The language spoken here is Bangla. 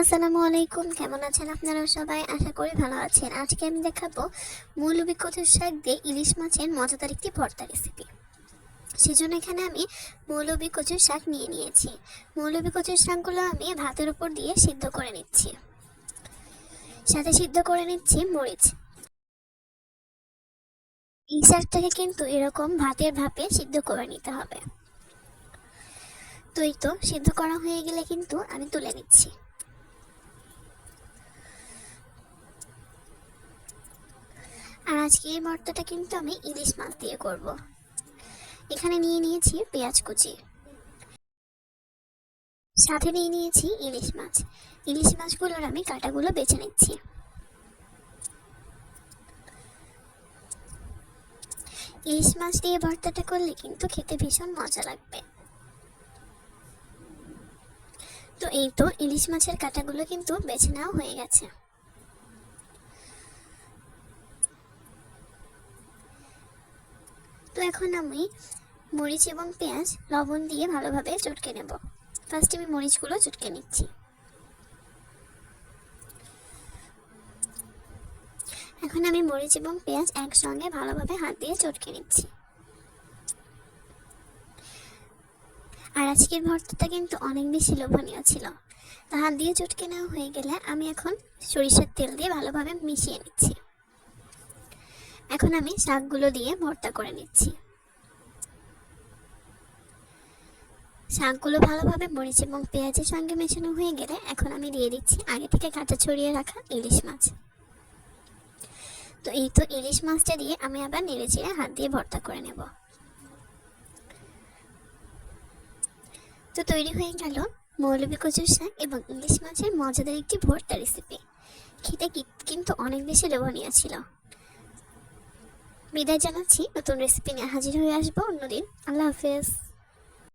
আসসালামু আলাইকুম, কেমন আছেন আপনারা সবাই? আশা করি ভালো আছেন। আজকে আমি দেখাবো মৌলবী কচুর শাক দিয়ে ইলিশ মাছের মজাদার একটি ভর্তা রেসিপি সেজন্য এখানে আমি মৌলবী কচুর শাক নিয়ে নিয়েছি। মৌলবী কচুর শাকগুলো আমি ভাতের উপর দিয়ে সিদ্ধ করে নিচ্ছি। সাথে সিদ্ধ করে নিচ্ছি মরিচ। এই শাকটাকে কিন্তু এরকম ভাতের ভাপে সিদ্ধ করে নিতে হবে। তো এই তো, সিদ্ধ করা হয়ে গেলে কিন্তু আমি তুলে নিচ্ছি আর আজকে এই ভর্তাটা কিন্তু আমি ইলিশ মাছ দিয়ে করব। এখানে নিয়ে নিয়েছি পেঁয়াজ কুচি। সাথে নিয়ে নিয়েছি ইলিশ মাছ। ইলিশ মাছগুলোর আমি কাটাগুলো বেছে নিচ্ছি। ইলিশ মাছ দিয়ে ভর্তাটা করলে কিন্তু খেতে ভীষণ মজা লাগবে। তো এই তো ইলিশ মাছের কাটাগুলো কিন্তু বেছে নেওয়া হয়ে গেছে। এখন আমি মরিচ এবং পেঁয়াজ, লবণ দিয়ে ভালোভাবে চটকে নেব। ফার্স্ট আমি মরিচগুলো চটকে নিচ্ছি। এখন আমি মরিচ এবং পেঁয়াজ একসঙ্গে ভালোভাবে হাত দিয়ে চটকে নিচ্ছি। আর আজকের ভর্তাটা কিন্তু অনেক বেশি লোভনীয় ছিল। তা হাত দিয়ে চটকে নেওয়া হয়ে গেলে আমি এখন সরিষার তেল দিয়ে ভালোভাবে মিশিয়ে নিচ্ছি। এখন আমি শাকগুলো দিয়ে ভর্তা করে নিচ্ছি। শাকগুলো ভালোভাবে মরিচ এবং পেঁয়াজের সঙ্গে মেশানো হয়ে গেলে এখন আমি দিয়ে দিচ্ছি আগে থেকে কাঁচা ছড়িয়ে রাখা ইলিশ মাছ। তো এই তো ইলিশ মাছটা দিয়ে আমি আবার নেড়ে চেড়ে হাত দিয়ে ভর্তা করে নেব। তো তৈরি হয়ে গেল মৌলবী কচুর শাক এবং ইলিশ মাছের মজাদার একটি ভর্তা রেসিপি খেতে কিন্তু অনেক বেশি লোভনীয় ছিল। বিদায় জানাচ্ছি। নতুন রেসিপি নিয়ে হাজির হয়ে আসব অন্যদিন। আল্লাহ হাফেজ।